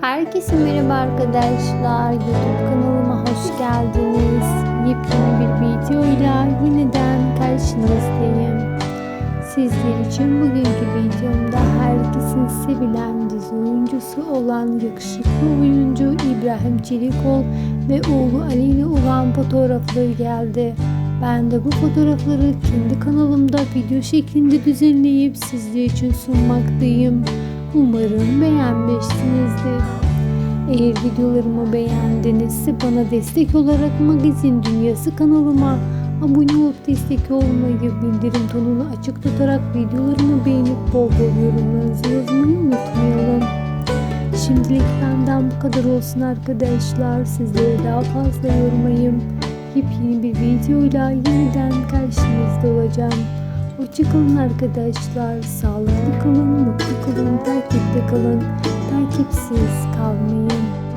Herkese merhaba arkadaşlar. YouTube kanalıma hoş geldiniz. Yepyeni bir videoyla yeniden karşınızdayım. Sizler için bugünkü videomda herkesin sevilen dizi oyuncusu olan yakışıklı oyuncu İbrahim Çelikol ve oğlu Ali ile olan fotoğrafları geldi. Ben de bu fotoğrafları kendi kanalımda video şeklinde düzenleyip sizler için sunmaktayım. Umarım beğenmişsinizdir. Eğer videolarımı beğendinizse bana destek olarak Magazin Dünyası kanalıma abone olup destek olmayı, bildirim tonunu açık tutarak videolarımı beğenip bol bol yorumlarınızı yazmayı unutmayalım. Şimdilik benden bu kadar olsun arkadaşlar. Sizlere daha fazla yormayayım. Yepyeni bir videoyla yeniden karşınızda olacağım. Hoşçakalın arkadaşlar. Sağlıklı kalın, mutlu kalın, takipte kalın takipsiz kalmayın.